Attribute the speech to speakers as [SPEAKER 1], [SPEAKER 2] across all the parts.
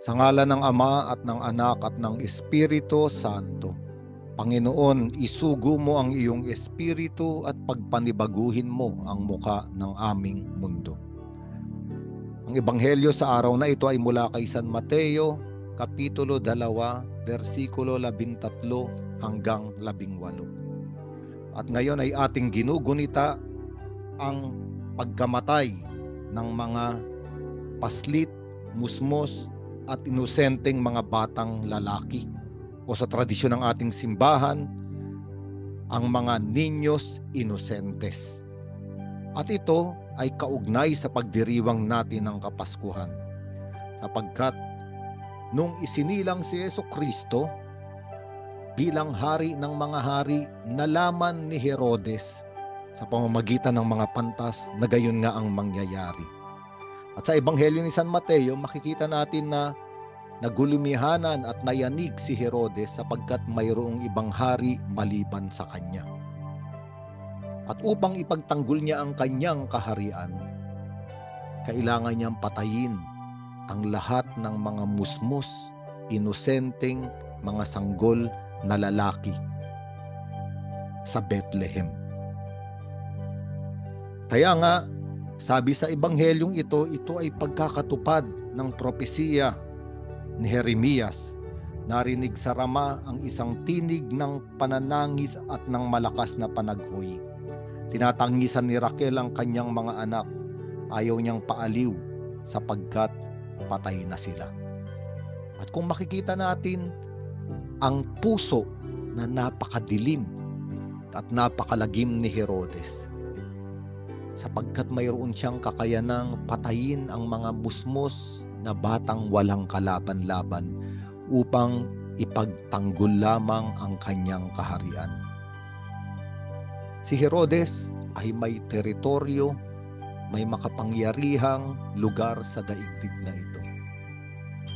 [SPEAKER 1] Sa ngala ng Ama at ng Anak at ng Espiritu Santo. Panginoon, isugo mo ang iyong espiritu at pagpanibaguhin mo ang muka ng aming mundo. Ang ebanghelyo sa araw na ito ay mula kay San Mateo, kapitulo 2, versikulo 13 hanggang 18. At ngayon ay ating ginugunita ang pagkamatay ng mga paslit, musmos at inosenteng mga batang lalaki o sa tradisyon ng ating simbahan ang mga niños inosentes. At ito ay kaugnay sa pagdiriwang natin ng Kapaskuhan sapagkat nung isinilang si Yeso Kristo bilang hari ng mga hari nalaman ni Herodes sa pamamagitan ng mga pantas na gayon nga ang mangyayari. At sa Ebanghelyo ni San Mateo, makikita natin na nagulumihanan at nayanig si Herodes sapagkat mayroong ibang hari maliban sa kanya. At upang ipagtanggol niya ang kanyang kaharian, kailangan niyang patayin ang lahat ng mga musmus, inosenteng mga sanggol na lalaki sa Bethlehem. Kaya nga, sabi sa ebanghelyong ito, ito ay pagkakatupad ng propesiya ni Jeremias. Narinig sa Rama ang isang tinig ng pananangis at ng malakas na panaghoy. Tinatangisan ni Raquel ang kanyang mga anak. Ayaw niyang paaliw sapagkat patay na sila. At kung makikita natin ang puso na napakadilim at napakalagim ni Herodes, sapagkat mayroon siyang kakayanang patayin ang mga musmos na batang walang kalaban-laban upang ipagtanggol lamang ang kanyang kaharian. Si Herodes ay may teritoryo, may makapangyarihang lugar sa daigdig na ito.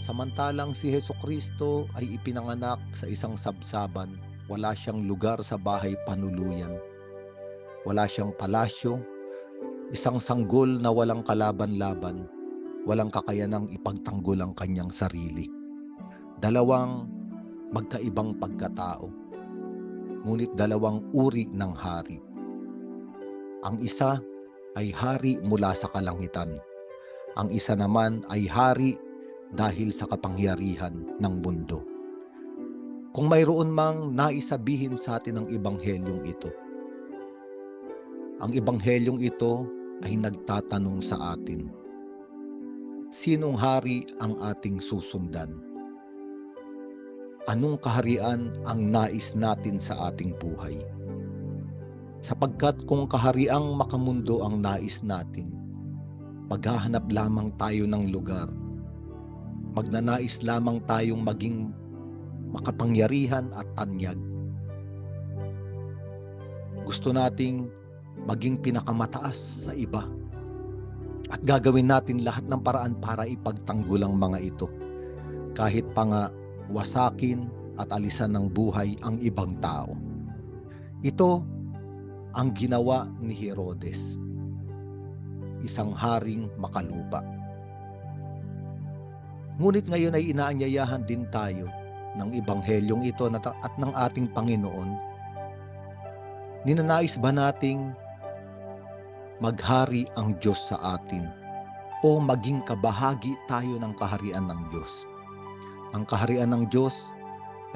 [SPEAKER 1] Samantalang si Heso Kristo ay ipinanganak sa isang sabsaban, wala siyang lugar sa bahay panuluyan. Wala siyang palasyo, isang sanggol na walang kalaban-laban, walang kakayanang ipagtanggol ang kanyang sarili. Dalawang magkaibang pagkatao, ngunit dalawang uri ng hari. Ang isa ay hari mula sa kalangitan. Ang isa naman ay hari dahil sa kapangyarihan ng mundo. Kung mayroon mang naisabihin sa atin ang ibanghelyong ito, ang ibanghelyong ito ay nagtatanong sa atin, sinong hari ang ating susundan? Anong kaharian ang nais natin sa ating buhay? Sapagkat kung kahariang makamundo ang nais natin, maghahanap lamang tayo ng lugar. Magnanais lamang tayong maging makapangyarihan at tanyag. Gusto nating maging pinakamataas sa iba. At gagawin natin lahat ng paraan para ipagtanggol ang mga ito. Kahit pa nga wasakin at alisan ng buhay ang ibang tao. Ito ang ginawa ni Herodes. Isang haring makalupa. Ngunit ngayon ay inaanyayahan din tayo ng ibanghelyong ito at ng ating Panginoon. Ninanais ba nating maghari ang Diyos sa atin o maging kabahagi tayo ng kaharian ng Diyos. Ang kaharian ng Diyos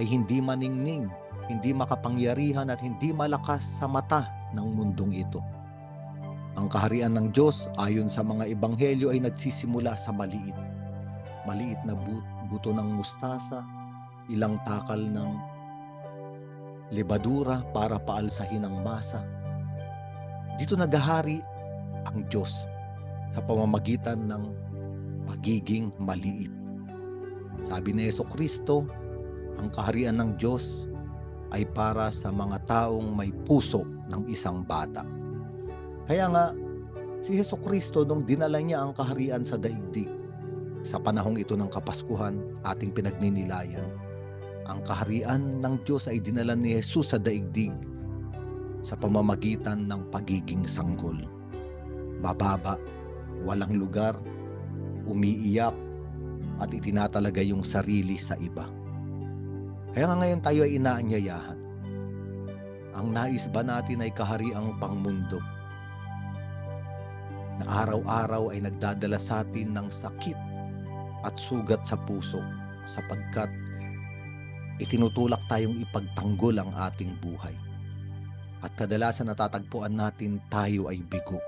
[SPEAKER 1] ay hindi maningning, hindi makapangyarihan at hindi malakas sa mata ng mundong ito. Ang kaharian ng Diyos ayon sa mga ebanghelyo ay nagsisimula sa maliit. Maliit na buto ng mustasa, ilang takal ng lebadura para paalsahin ang masa, dito nagahari ang Diyos sa pamamagitan ng pagiging maliit. Sabi ni Yeso Kristo, ang kaharian ng Diyos ay para sa mga taong may puso ng isang bata. Kaya nga, si Heso Kristo nung dinala niya ang kaharian sa daigdig, sa panahong ito ng Kapaskuhan, ating pinagninilayan, ang kaharian ng Diyos ay dinala ni Jesus sa daigdig sa pamamagitan ng pagiging sanggol. Bababa, walang lugar, umiiyak, at itinatalaga yung sarili sa iba. Kaya nga ngayon tayo ay inaanyayahan. Ang nais ba natin ay kahariang pangmundo na araw-araw ay nagdadala sa atin ng sakit at sugat sa puso sapagkat itinutulak tayong ipagtanggol ang ating buhay. At kadalasan natatagpuan natin tayo ay bigo.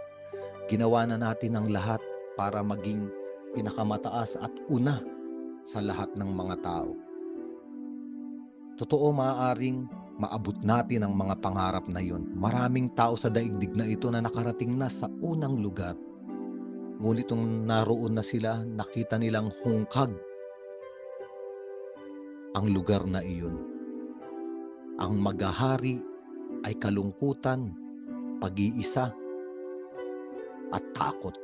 [SPEAKER 1] Ginawa na natin ang lahat para maging pinakamataas at una sa lahat ng mga tao. Totoo maaaring maabot natin ang mga pangarap na yon. Maraming tao sa daigdig na ito na nakarating na sa unang lugar. Ngunit nung naroon na sila, nakita nilang hungkag ang lugar na iyon. Ang magahari ay kalungkutan, pag-iisa, at takot.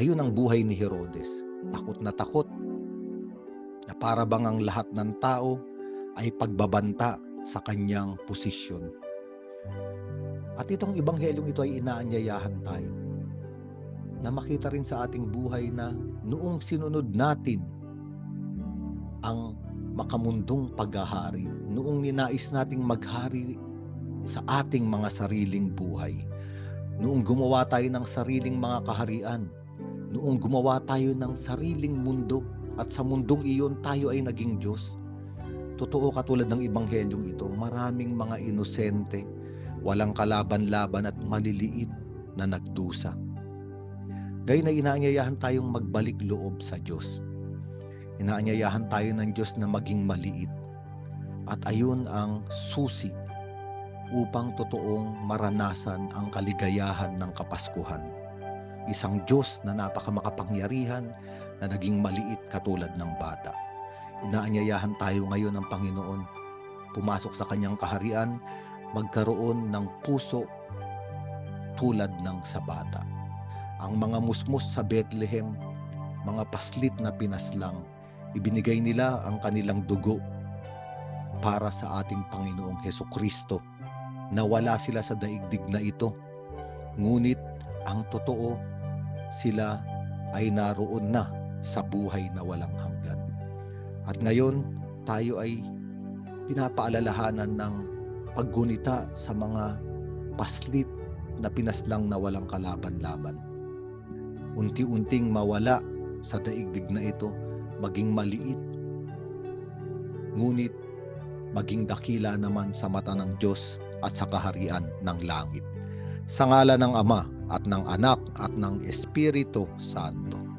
[SPEAKER 1] Ayun ang buhay ni Herodes. Takot na takot na para bang ang lahat ng tao ay pagbabanta sa kanyang posisyon. At itong ibanghelyong ito ay inaanyayahan tayo na makita rin sa ating buhay na noong sinunod natin ang makamundong paghahari, noong ninais nating maghari sa ating mga sariling buhay, noong gumawa tayo ng sariling mga kaharian, noong gumawa tayo ng sariling mundo at sa mundong iyon tayo ay naging Diyos. Totoo katulad ng ibanghelyong ito, maraming mga inosente, walang kalaban-laban at maliliit na nagdusa. Gayun na inaanyayahan tayong magbalik loob sa Diyos. Inaanyayahan tayo ng Diyos na maging maliit. At ayun ang susi upang totoong maranasan ang kaligayahan ng Kapaskuhan. Isang Diyos na napakamakapangyarihan na naging maliit katulad ng bata. Inaanyayahan tayo ngayon ng Panginoon pumasok sa kanyang kaharian, magkaroon ng puso tulad ng sa bata. Ang mga musmus sa Bethlehem, mga paslit na pinaslang, ibinigay nila ang kanilang dugo para sa ating Panginoong Heso Kristo. Nawala sila sa daigdig na ito. Ngunit ang totoo, sila ay naroon na sa buhay na walang hanggan. At ngayon, tayo ay pinapaalalahanan ng paggunita sa mga paslit na pinaslang na walang kalaban-laban. Unti-unting mawala sa daigdig na ito, maging maliit, ngunit maging dakila naman sa mata ng Diyos at sa kaharian ng langit. Sa ngala ng Ama at ng Anak at ng Espiritu Santo.